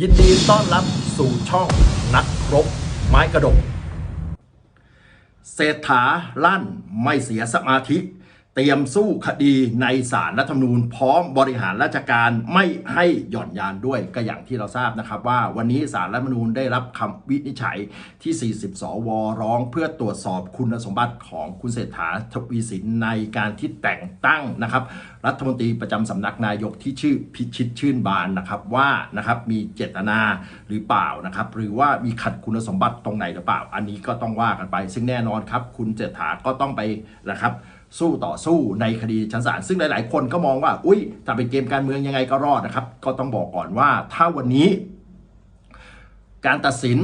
ยินดีต้อนรับสู่ช่องนักรบไม้กระดก เศรษฐาลั่นไม่เสียสมาธิ เตรียมสู้คดีในศาลรัฐธรรมนูญ พร้อมบริหารราชการไม่ให้หย่อนยานด้วยก็อย่างที่เราทราบนะครับ ว่าวันนี้ศาลรัฐธรรมนูญได้รับคำวินิจฉัยที่ 40 สวร้องเพื่อตรวจสอบคุณสมบัติของคุณเศรษฐาทวีสินในการที่แต่งตั้งนะครับ รัฐมนตรีประจำสำนักนายกที่ชื่อพิชิตชื่นบานนะครับว่านะครับมีเจตนาหรือเปล่านะครับ หรือว่ามีขัดคุณสมบัติตรงไหนหรือเปล่า อันนี้ก็ต้องว่ากันไป ซึ่งแน่นอนครับ คุณเศรษฐาก็ต้องไปนะครับ สู้ต่อสู้ในคดีชั้นศาลซึ่งหลาย ๆ คนก็มองว่า อุ้ยถ้าเป็นเกมการเมืองยังไงก็รอดนะครับ ก็ต้องบอกก่อนว่าถ้าวันนี้ การตัดสิน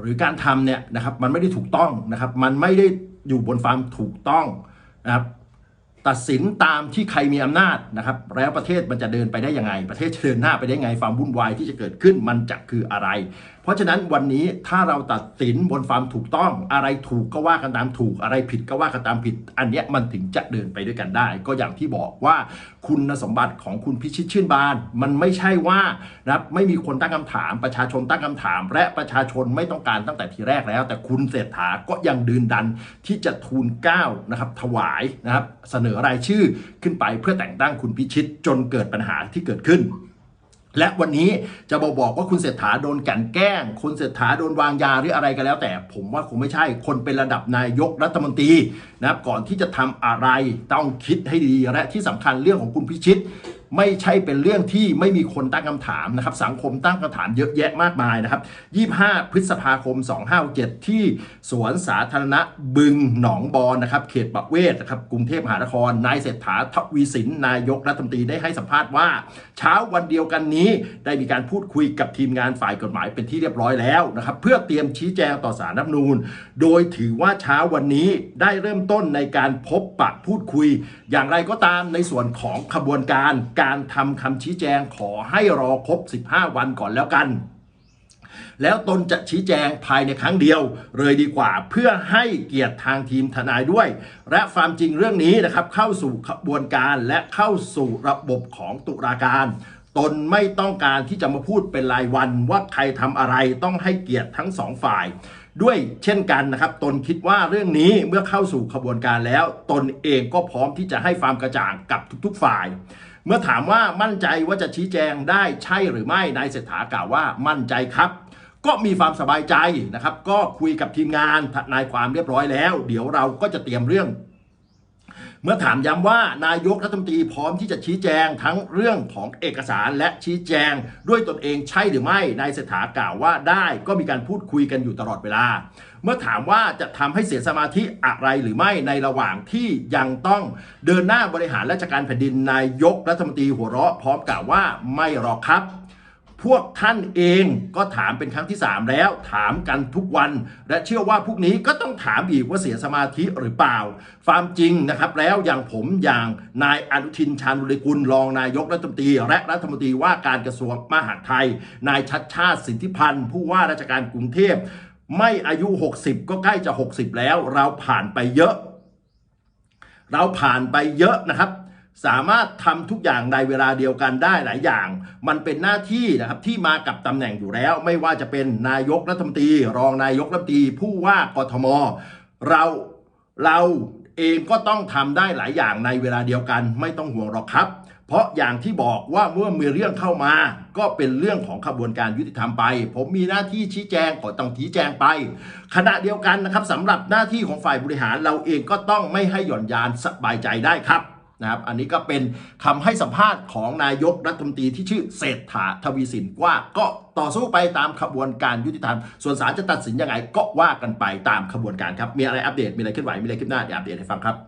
หรือการทำเนี่ยนะครับมันไม่ได้ถูกต้องนะครับ มันไม่ได้อยู่บนความถูกต้องนะครับตัดสินตามที่ใครมีอำนาจนะครับ แล้วประเทศมันจะเดินไปได้ยังไง ประเทศจะเดินหน้าไปได้ไงความวุ่นวายที่จะเกิดขึ้นมันจะคืออะไร ราะฉะนั้นวันนี้ถ้าเราตัดสินบนความถูกต้อง อะไรถูกก็ว่ากันตามถูก อะไรผิดก็ว่ากันตามผิด อันเนี้ยมันถึงจะเดินไปด้วยกันได้ ก็อย่างที่บอกว่าคุณสมบัติของคุณพิชิตชื่นบาน มันไม่ใช่ว่านะครับไม่มีคนตั้งคำถาม ประชาชนตั้งคำถาม และประชาชนไม่ต้องการตั้งแต่ทีแรกแล้ว แต่คุณเศรษฐาก็ยังดืนดันที่จะทูลเก้านะครับถวายนะครับเสนอรายชื่อขึ้นไปเพื่อแต่งตั้งคุณพิชิตจนเกิดปัญหาที่เกิดขึ้น และวันนี้จะบอกบอกว่าคุณเศรษฐาโดนกันแกล้ง คุณเศรษฐาโดนวางยาหรืออะไรก็แล้ว แต่ผมว่าคงไม่ใช่คนเป็นระดับนายกรัฐมนตรีนะครับก่อนที่จะทำอะไรต้องคิดให้ดีและที่สำคัญเรื่องของคุณพิชิต ไม่ใช่เป็นเรื่องที่ไม่มีคนตั้งคำถามนะครับ สังคมตั้งคำถามเยอะแยะมากมายนะครับ 25 พฤษภาคม 257 ที่สวนสาธารณะบึงหนองบอนนะครับ เขตประเวศนะครับ กรุงเทพมหานคร นายเศรษฐาทวีสิน นายกรัฐมนตรีได้ให้สัมภาษณ์ว่า เช้าวันเดียวกันนี้ได้มีการพูดคุยกับทีมงานฝ่ายกฎหมายเป็นที่เรียบร้อยแล้วนะครับ เพื่อเตรียมชี้แจงต่อสารรัฐนูญโดยถือว่าเช้าวันนี้ได้เริ่มต้นในการพบปะพูดคุย อย่างไรก็ตามในส่วนของขบวนการการทำคำชี้แจงขอให้รอครบ 15 วันก่อนแล้วกัน แล้วตนจะชี้แจงภายในครั้งเดียวเลยดีกว่าเพื่อให้เกียรติทางทีมทนายด้วย และความจริงเรื่องนี้นะครับเข้าสู่ขบวนการและเข้าสู่ระบบของตุลาการตนไม่ต้องการที่จะมาพูดเป็นรายวันว่าใครทำอะไรต้องให้เกียรติทั้งสองฝ่าย ด้วยเช่นกันนะครับ ตนคิดว่าเรื่องนี้เมื่อเข้าสู่ขบวนการแล้ว ตนเองก็พร้อมที่จะให้ความกระจ่างกับทุกๆฝ่าย เมื่อถามว่ามั่นใจว่าจะชี้แจงได้ใช่หรือไม่นายเศรษฐากล่าวว่ามั่นใจครับก็มีความสบายใจนะครับ ก็คุยกับทีมงานทนายความเรียบร้อยแล้ว เดี๋ยวเราก็จะเตรียมเรื่อง เมื่อถามย้ำว่านายกรัฐมนตรีพร้อมที่จะชี้แจงทั้งเรื่องของเอกสารและชี้แจง ด้วยตนเองใช่หรือไม่นายเศรษฐากล่าวว่าได้ก็มีการพูดคุยกันอยู่ตลอดเวลา เมื่อถามว่าจะทำให้เสียสมาธิอะไรหรือไม่ในระหว่างที่ยังต้องเดินหน้าบริหารราชการแผ่นดินนายกรัฐมนตรีหัวเราะพร้อมกล่าวว่าไม่หรอกครับ พวกท่านเองก็ถามเป็นครั้งที่ 3 แล้ว ถามกันทุกวัน และเชื่อว่าพวกนี้ก็ต้องถามอีกว่าเสียสมาธิหรือเปล่าความจริงนะครับแล้วอย่างผมอย่างนายอนุทินชาญวิริกุลรองนายกรัฐมนตรีและรัฐมนตรีว่าการกระทรวงมหาดไทย นายชัดชาติสิทธิพันธ์ผู้ว่าราชการกรุงเทพไม่อายุ 60 ก็ใกล้จะ 60 แล้ว เราผ่านไปเยอะ เราผ่านไปเยอะนะครับ สามารถทำทุกอย่างในเวลาเดียวกันได้หลายอย่าง มันเป็นหน้าที่นะครับที่มากับตำแหน่งอยู่แล้ว ไม่ว่าจะเป็นนายกรัฐมนตรี รองนายกรัฐมนตรี ผู้ว่ากทม เราเราเองก็ต้องทำได้หลายอย่างในเวลาเดียวกัน ไม่ต้องห่วงหรอกครับ เพราะอย่างที่บอกว่าเมื่อมีเรื่องเข้ามา ก็เป็นเรื่องของขบวนการยุติธรรมไป ผมมีหน้าที่ชี้แจงก็ต้องชี้แจงไป ขณะเดียวกันนะครับสำหรับหน้าที่ของฝ่ายบริหารเราเองก็ต้องไม่ให้หย่อนยานสบายใจได้ครับ นะครับ อันนี้ก็เป็นคำให้สัมภาษณ์ของนายกรัฐมนตรีที่ชื่อเศรษฐาทวีสินว่าก็ต่อสู้ไปตามขบวนการยุติธรรม ส่วนศาลจะตัดสินยังไงก็ว่ากันไปตามขบวนการครับ มีอะไรอัปเดต มีอะไรเคลื่อนไหว มีอะไรคลิปหน้าเดี๋ยวอัปเดตให้ฟังครับ